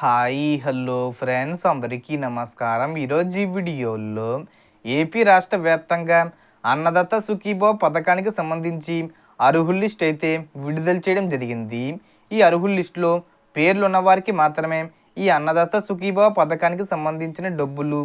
Hi hello friends. అందరికీ నమస్కారం. ఈరోజు ఈ వీడియోలో ఏపీ రాష్ట్ర వ్యాప్తంగా అన్నదత్త సుఖీబో పథకానికి సంబంధించి అర్హుల లిస్ట్ అయితే విడుదల చేయడం జరిగింది. ఈ అర్హుల లిస్టులో పేర్లు ఉన్నవారికి మాత్రమే ఈ అన్నదత్త సుఖీబో పథకానికి సంబంధించిన డబ్బులు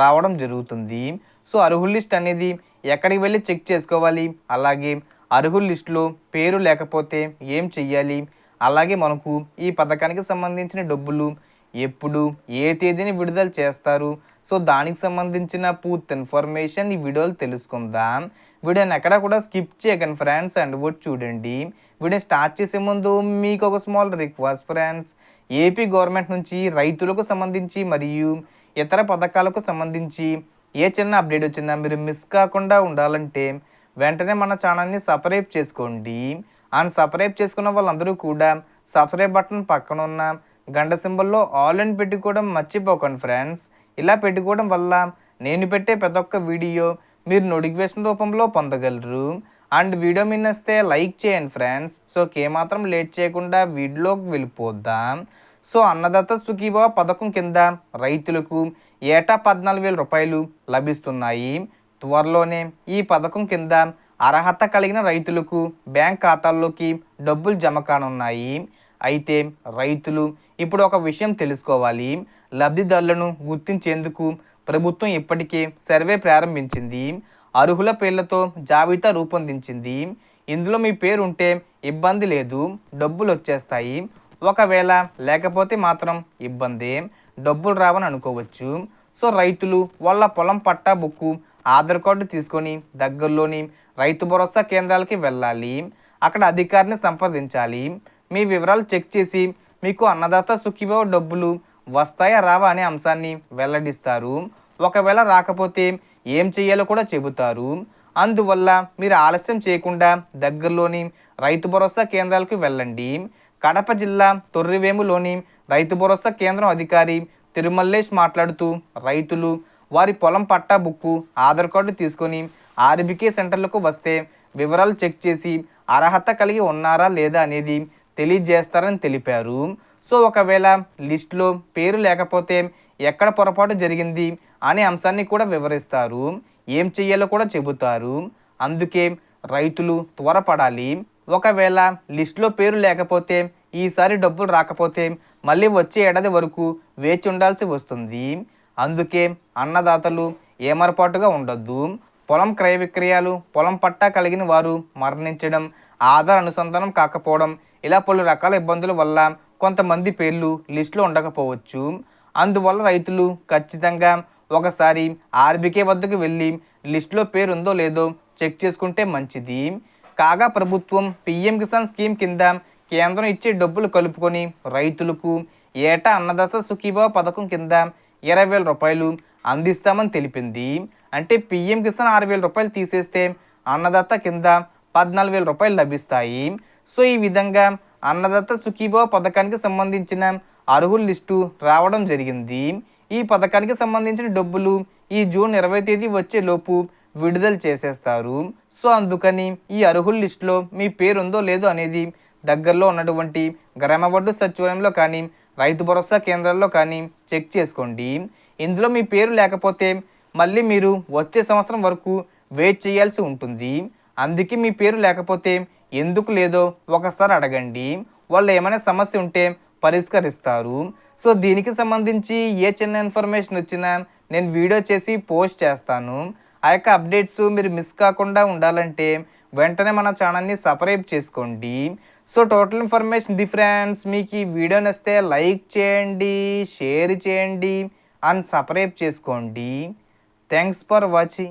రావడం జరుగుతుంది. సో అర్హుల లిస్ట్ అనేది ఎక్కడికి వెళ్ళి చెక్ చేసుకోవాలి? అలాగే అర్హుల లిస్టులో పేరు లేకపోతే ఏం చెయ్యాలి? అలాగే మనకు ఈ పథకానికి సంబంధించిన డబ్బులు ఎప్పుడు ఏ తేదీని విడుదల చేస్తారు? సో దానికి సంబంధించిన పూర్తి ఇన్ఫర్మేషన్ ఈ వీడియోలు తెలుసుకుందాం. వీడియోని ఎక్కడ కూడా స్కిప్ చేయకండి ఫ్రెండ్స్ అండ్ కూడా చూడండి. వీడియో స్టార్ట్ చేసే ముందు మీకు ఒక small request friends AP government నుంచి రైతులకు సంబంధించి మరియు ఇతర పథకాలకు సంబంధించి ఏ చిన్న అప్డేట్ వచ్చినా మీరు మిస్ కాకుండా ఉండాలంటే వెంటనే మన ఛానల్ని సపరేట్ చేసుకోండి. అండ్ సబ్స్క్రైబ్ చేసుకున్న వాళ్ళందరూ కూడా సబ్స్క్రైబ్ బటన్ పక్కన ఉన్న గంట సింబల్లో ఆల్ అని పెట్టుకోవడం మర్చిపోకండి ఫ్రెండ్స్. ఇలా పెట్టుకోవడం వల్ల నేను పెట్టే ప్రతి ఒక్క వీడియో మీరు నోటిఫికేషన్ రూపంలో పొందగలరు. అండ్ వీడియో మిన్నస్తే లైక్ చేయండి ఫ్రెండ్స్. సో ఏమాత్రం లేట్ చేయకుండా వీడియోలోకి వెళ్ళిపోద్దాం సో అన్నదాత సుఖీభావ పథకం కింద రైతులకు ఏటా పద్నాలుగు వేల రూపాయలు లభిస్తున్నాయి. త్వరలోనే ఈ పథకం కింద అర్హత కలిగిన రైతులకు బ్యాంక్ ఖాతాల్లోకి డబ్బులు జమ కానున్నాయి. అయితే రైతులు ఇప్పుడు ఒక విషయం తెలుసుకోవాలి. లబ్ధిదారులను గుర్తించేందుకు ప్రభుత్వం ఇప్పటికే సర్వే ప్రారంభించింది. అర్హుల పేర్లతో జాబితా రూపొందించింది. ఇందులో మీ పేరు ఉంటే ఇబ్బంది లేదు డబ్బులు వచ్చేస్తాయి. ఒకవేళ లేకపోతే మాత్రం ఇబ్బందే డబ్బులు రావని అనుకోవచ్చు. సో రైతులు వాళ్ళ పొలం పట్టా బుక్కు ఆధార్ కార్డు తీసుకొని దగ్గరలోని రైతు భరోసా కేంద్రాలకి వెళ్ళాలి అక్కడ అధికారిని సంప్రదించాలి. మీ వివరాలు చెక్ చేసి మీకు అన్నదాత సుఖీభావ డబ్బులు వస్తాయా రావా అనే అంశాన్ని వెల్లడిస్తారు. ఒకవేళ రాకపోతే ఏం చేయాలో కూడా చెబుతారు. అందువల్ల మీరు ఆలస్యం చేయకుండా దగ్గరలోని రైతు భరోసా కేంద్రాలకు వెళ్ళండి. కడప జిల్లా తొర్రివేములోని రైతు భరోసా కేంద్రం అధికారి తిరుమల్లేష్ మాట్లాడుతూ రైతులు వారి పొలం పట్టా బుక్కు ఆధార్ కార్డు తీసుకొని ఆర్బికే సెంటర్లకు వస్తే వివరాలు చెక్ చేసి అర్హత కలిగి ఉన్నారా లేదా అనేది తెలియజేస్తారని తెలిపారు. సో ఒకవేళ లిస్టులో పేరు లేకపోతే ఎక్కడ పొరపాటు జరిగింది అనే అంశాన్ని కూడా వివరిస్తారు. ఏం చెయ్యాలో కూడా చెబుతారు. అందుకే రైతులు త్వరపడాలి. ఒకవేళ లిస్టులో పేరు లేకపోతే ఈసారి డబ్బులు రాకపోతే మళ్ళీ వచ్చే ఏడాది వరకు వేచి ఉండాల్సి వస్తుంది. అందుకే అన్నదాతలు ఏమరపాటుగా ఉండొద్దు. పొలం క్రయ విక్రయాలు పొలం పట్టా కలిగిన వారు మరణించడం ఆధార్ అనుసంధానం కాకపోవడం ఇలా పలు రకాల ఇబ్బందుల వల్ల కొంతమంది పేర్లు లిస్టులో ఉండకపోవచ్చు. అందువల్ల రైతులు ఖచ్చితంగా ఒకసారి ఆర్బీకే వద్దకు వెళ్ళి లిస్టులో పేరు ఉందో లేదో చెక్ చేసుకుంటే మంచిది. కాగా ప్రభుత్వం పిఎం కిసాన్ స్కీమ్ కింద కేంద్రం ఇచ్చే డబ్బులు కలుపుకొని రైతులకు ఏటా అన్నదాత సుఖీభావ పథకం కింద ఇరవై వేల రూపాయలు అందిస్తామని తెలిపింది. అంటే పిఎం కిసాన్ ఆరు వేల రూపాయలు తీసేస్తే అన్నదాత కింద పద్నాలుగు వేల రూపాయలు లభిస్తాయి. సో ఈ విధంగా అన్నదాత సుఖీభావ పథకానికి సంబంధించిన అర్హుల లిస్టు రావడం జరిగింది. ఈ పథకానికి సంబంధించిన డబ్బులు ఈ జూన్ ఇరవై తేదీ వచ్చే లోపు విడుదల చేసేస్తారు. సో అందుకని ఈ అర్హుల లిస్టులో మీ పేరు ఉందో లేదో అనేది దగ్గరలో ఉన్నటువంటి గ్రామ సచివాలయంలో కానీ రైతు భరోసా కేంద్రాల్లో కానీ చెక్ చేసుకోండి. ఇందులో మీ పేరు లేకపోతే మళ్ళీ మీరు వచ్చే సంవత్సరం వరకు వెయిట్ చేయాల్సి ఉంటుంది. అందుకే మీ పేరు లేకపోతే ఎందుకు లేదో ఒకసారి అడగండి. వాళ్ళు ఏమైనా సమస్య ఉంటే పరిష్కరిస్తారు. సో దీనికి సంబంధించి ఏ చిన్న ఇన్ఫర్మేషన్ వచ్చినా నేను వీడియో చేసి పోస్ట్ చేస్తాను. ఆ యొక్క అప్డేట్స్ మీరు మిస్ కాకుండా ఉండాలంటే వెంటనే మన ఛానల్ని సబ్స్క్రైబ్ చేసుకోండి. So total information the friends మీకు ఈ వీడియో నచ్చితే లైక్ చేయండి షేర్ చేయండి అండ్ సబ్స్క్రైబ్ చేసుకోండి. Thanks for watching